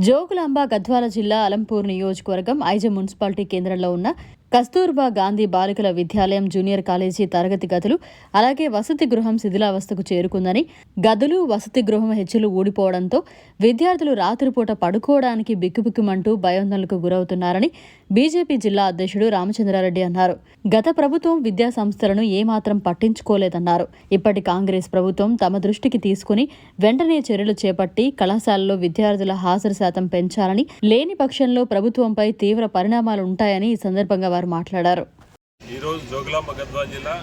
జోగులాంబ గద్వాల జిల్లా అలంపూర్ నియోజకవర్గం ఐజ మున్సిపాలిటీ కేంద్రంలో ఉన్న కస్తూర్బా గాంధీ బాలికల విద్యాలయం జూనియర్ కాలేజీ తరగతి గదులు అలాగే వసతి గృహం శిథిలావస్థకు చేరుకుందని గదులు వసతి గృహం హెచ్చులు ఊడిపోవడంతో విద్యార్థులు రాత్రిపూట పడుకోవడానికి బిక్కుబిక్కుమంటూ భయోందనలకు గురవుతున్నారని బీజేపీ జిల్లా అధ్యక్షుడు రామచంద్రారెడ్డి అన్నారు. గత ప్రభుత్వం విద్యా సంస్థలను ఏమాత్రం పట్టించుకోలేదన్నారు. ఇప్పటి కాంగ్రెస్ ప్రభుత్వం తమ దృష్టికి తీసుకుని వెంటనే చర్యలు చేపట్టి కళాశాలలో విద్యార్థుల హాజరు శాతం పెంచాలని లేని పక్షంలో ప్రభుత్వంపై తీవ్ర పరిణామాలు ఉంటాయని ఈ సందర్భంగా వారు మాట్లాడారు. ఈరోజు జోగులాంబ గద్వాల్ జిల్లా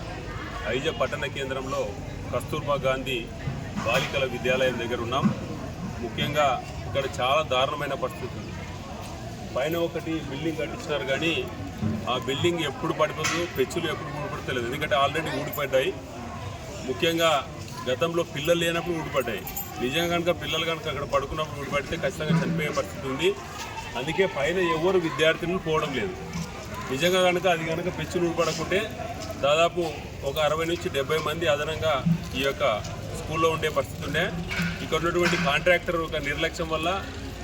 ఐజ పట్టణ కేంద్రంలో కస్తూర్బా గాంధీ బాలికల విద్యాలయం దగ్గర ఉన్నాం. ముఖ్యంగా ఇక్కడ చాలా దారుణమైన పరిస్థితి ఉంది. పైన ఒకటి బిల్డింగ్ కట్టించినారు కానీ ఆ బిల్డింగ్ ఎప్పుడు పడిపోతుందో పెచ్చులు ఎప్పుడు ఊడిపడతలేదు ఎందుకంటే ఆల్రెడీ ఊడిపడ్డాయి. ముఖ్యంగా గతంలో పిల్లలు లేనప్పుడు ఊడిపడ్డాయి. నిజంగా కనుక పిల్లలు కనుక అక్కడ పడుకున్నప్పుడు ఊడిపడితే ఖచ్చితంగా చనిపోయే పరిస్థితి ఉంది. అందుకే పైన ఎవరు విద్యార్థులను పోవడం లేదు. నిజంగా కనుక అది కనుక పెచ్చులు నూడిపడకుంటే దాదాపు ఒక అరవై నుంచి డెబ్బై మంది అదనంగా ఈ యొక్క స్కూల్లో ఉండే పరిస్థితి ఉండే. ఇక్కడ ఉన్నటువంటి కాంట్రాక్టర్ యొక్క నిర్లక్ష్యం వల్ల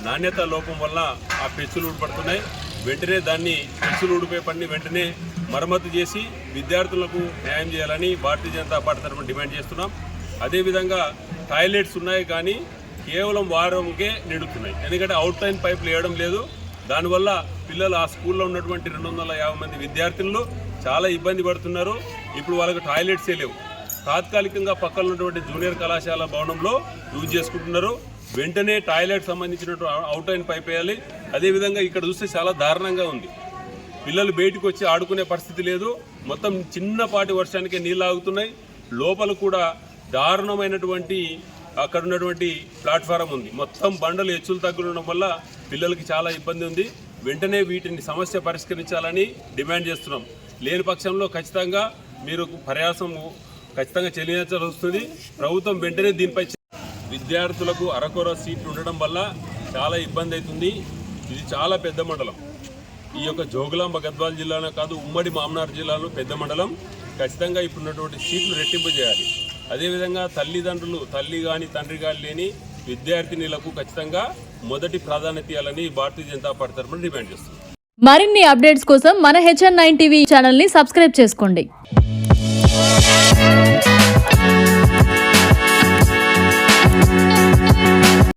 నాణ్యత లోపం వల్ల ఆ పెచ్చులు ఊడిపడుతున్నాయి వెంటనే దాన్ని పెచ్చులు ఊడిపోయే పని వెంటనే మరమ్మతు చేసి విద్యార్థులకు న్యాయం చేయాలని భారతీయ జనతా పార్టీ తరఫున డిమాండ్ చేస్తున్నాం. అదేవిధంగా టాయిలెట్స్ ఉన్నాయి కానీ కేవలం వారంకే నిండుతున్నాయి. ఎందుకంటే అవుట్ లైన్ పైపులు వేయడం లేదు. దానివల్ల పిల్లలు ఆ స్కూల్లో ఉన్నటువంటి రెండు వందల యాభై మంది విద్యార్థులు చాలా ఇబ్బంది పడుతున్నారు. ఇప్పుడు వాళ్ళకి టాయిలెట్సే లేవు. తాత్కాలికంగా పక్కన ఉన్నటువంటి జూనియర్ కళాశాల భవనంలో యూజ్ చేసుకుంటున్నారు. వెంటనే టాయిలెట్ సంబంధించినటువంటి అవుట్ లైన్ పైప్ వేయాలి. అదేవిధంగా ఇక్కడ చూస్తే చాలా దారుణంగా ఉంది. పిల్లలు బయటికి వచ్చి ఆడుకునే పరిస్థితి లేదు. మొత్తం చిన్నపాటి వర్షానికే నీళ్ళు ఆగుతున్నాయి. లోపల కూడా దారుణమైనటువంటి అక్కడ ఉన్నటువంటి ప్లాట్ఫారం ఉంది. మొత్తం బండలు హెచ్చులు తగ్గుఉండడం వల్ల పిల్లలకి చాలా ఇబ్బంది ఉంది. వెంటనే వీటిని సమస్య పరిష్కరించాలని డిమాండ్ చేస్తున్నాం. లేని పక్షంలో ఖచ్చితంగా మీరు ప్రయాసం ఖచ్చితంగా చెల్లించాల్సి వస్తుంది ప్రభుత్వం వెంటనే దీనిపై విద్యార్థులకు అరకొర సీట్లు ఉండడం వల్ల చాలా ఇబ్బంది అవుతుంది. ఇది చాలా పెద్ద మండలం. ఈ యొక్క జోగులాంబ గద్వాల జిల్లాలో కాదు ఉమ్మడి మామనార్ జిల్లాలో పెద్ద మండలం. ఖచ్చితంగా ఇప్పుడున్నటువంటి సీట్లు రెట్టింపు చేయాలి. అదేవిధంగా తల్లిదండ్రులు తల్లి కానీ తండ్రి కానీ లేని విద్యార్థినిలకు ఖచ్చితంగా మొదటి ప్రాధాన్యత ఇవ్వాలని భారతీయ జనతా పార్టీ తరఫున డిమాండ్ చేస్తుంది. మరిన్ని అప్డేట్స్ కోసం మన హెచ్ఎన్ నైన్ టీవీ ఛానల్ని సబ్స్క్రైబ్ చేసుకోండి.